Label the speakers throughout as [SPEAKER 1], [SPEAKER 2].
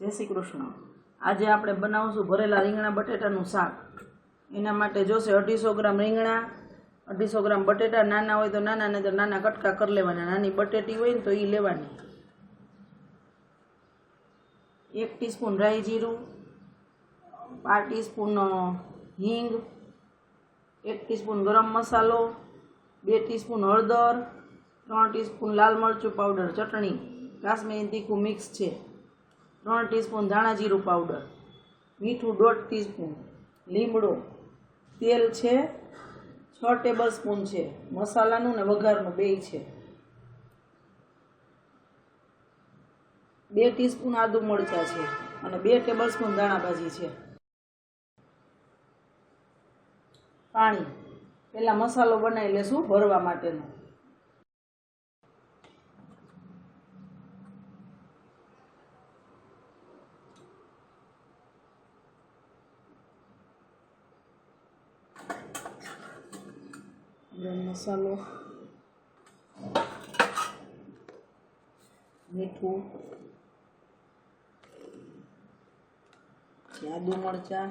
[SPEAKER 1] જય શ્રી કૃષ્ણ. આજે આપણે બનાવશું ભરેલા રીંગણા બટેટાનું શાક. એના માટે જોશે અઢીસો ગ્રામ રીંગણા, અઢીસો ગ્રામ બટેટા, નાના હોય તો નાના નહીં તો નાના કટકા કરી લેવાના. નાની બટેટી હોય ને તો એ લેવાની. એક ટીસ્પૂન રાઈ જીરું, પાંચ ટીસ્પૂન હિંગ, એક ટીસ્પૂન ગરમ મસાલો, બે ટીસ્પૂન હળદર, ત્રણ ટીસ્પૂન લાલ મરચું પાવડર ચટણી. કાશ્મીરી તીખું મિક્સ છે. ત્રણ ટીસ્પૂન ધાણા જીરું પાવડર મીઠું દોઢ ટીસ્પૂન લીમડો, તેલ છે, છ ટેબલ સ્પૂન છે, મસાલાનું ને વઘારનું બેય છે. બે ટીસ્પૂન આદુ મરચાં છે અને બે ટેબલ સ્પૂન ધાણા ભાજી છે. પાણી, પહેલાં મસાલો બનાવી લેશું ભરવા માટેનો ગરમ મસાલો મીઠું. આદુ મરચાં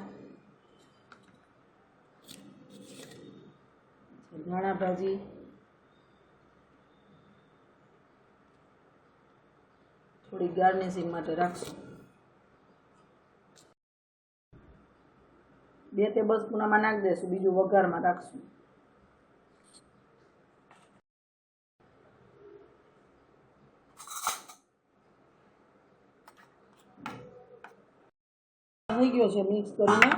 [SPEAKER 1] ધાણા ભાજી. થોડી ગાર્નિશિંગ માટે રાખશું. બે ટેબલ સ્પૂન આમાં નાખી દઈશું, બીજું વઘારમાં રાખશું. થઈ ગયો છે મિક્સ કરીને.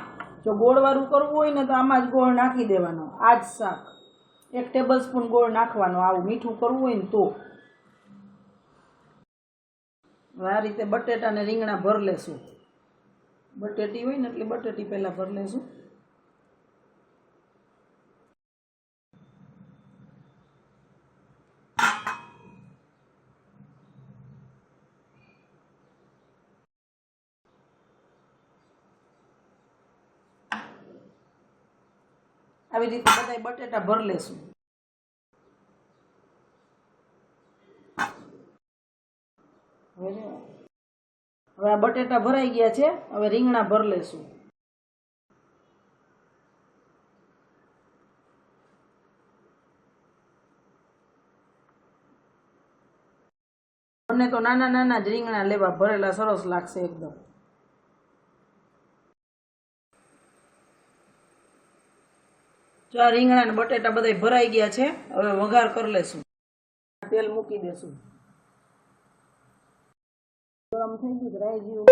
[SPEAKER 1] જો ગોળવાળું કરવું હોય ને તો આમાં જ ગોળ નાખી દેવાનો. આ જ શાક. એક ટેબલ સ્પૂન ગોળ નાખવાનો. આવું મીઠું કરવું હોય ને તો. આ રીતે બટેટા ને રીંગણા ભર લેશું. બટેટી હોય ને એટલે બટેટી પહેલાં ભર લેશું. આવી રીતે બધા બટેટા ભર લેશું. હવે આ બટેટા ભરાઈ ગયા છે, હવે રીંગણા ભર લેશું. મને તો નાના નાના જ રીંગણા લેવા ભરેલા સરસ લાગશે એકદમ. જો આ રીંગણા ને બટેટા બધા ભરાઈ ગયા છે, હવે વઘાર કરી લેશું. તેલ મૂકી દેશું. ગરમ થઈ ગયું રાઈ જીરું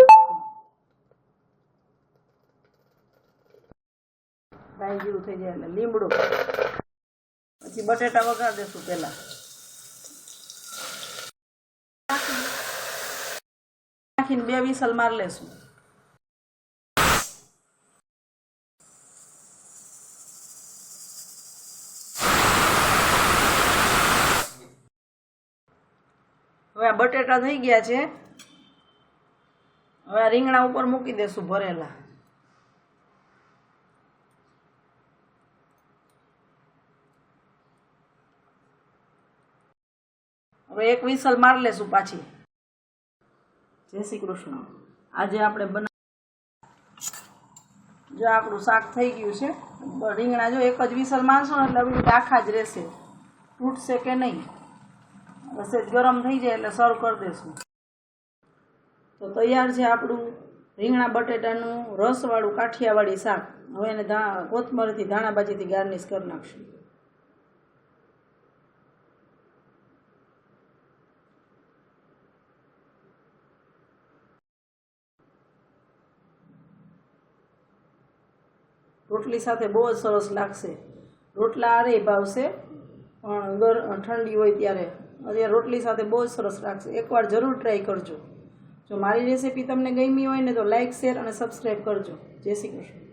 [SPEAKER 1] રાઈ જીરું થઈ જાય એટલે લીમડું. પછી બટેટા વઘાર દેશું પેલા નાખીને બે વિસલ માર લેશું. હવે આ બટેટા થઈ ગયા છે. હવે આ રીંગણા ઉપર મૂકી દેશું ભરેલા. હવે એક વિસલ માર લેશું પાછી. જય શ્રી કૃષ્ણ. આજે આપણે બના જો આપણું શાક થઈ ગયું છે રીંગણા જો એક જ વિસલ મારશો એટલે આખા જ રહેશે. તૂટશે કે નહીં? સહેજ ગરમ થઈ જાય એટલે સર્વ કરી દઈશું તો તૈયાર છે આપણું રીંગણા બટેટાનું રસવાળું કાઠિયાવાડી શાક. હવે એને કોથમરીથી ધાણાભાજીથી ગાર્નિશ કરી નાખશું. રોટલી સાથે બહુ જ સરસ લાગશે. રોટલા આરે ભાવશે, પણ ઠંડી હોય ત્યારે અત્યારે રોટલી સાથે બહુ સરસ લાગશે. એકવાર જરૂર ટ્રાય કરજો. જો મારી રેસીપી તમને ગમી હોય ને તો લાઇક શેર અને સબસ્ક્રાઈબ કરજો. જય શ્રી કૃષ્ણ.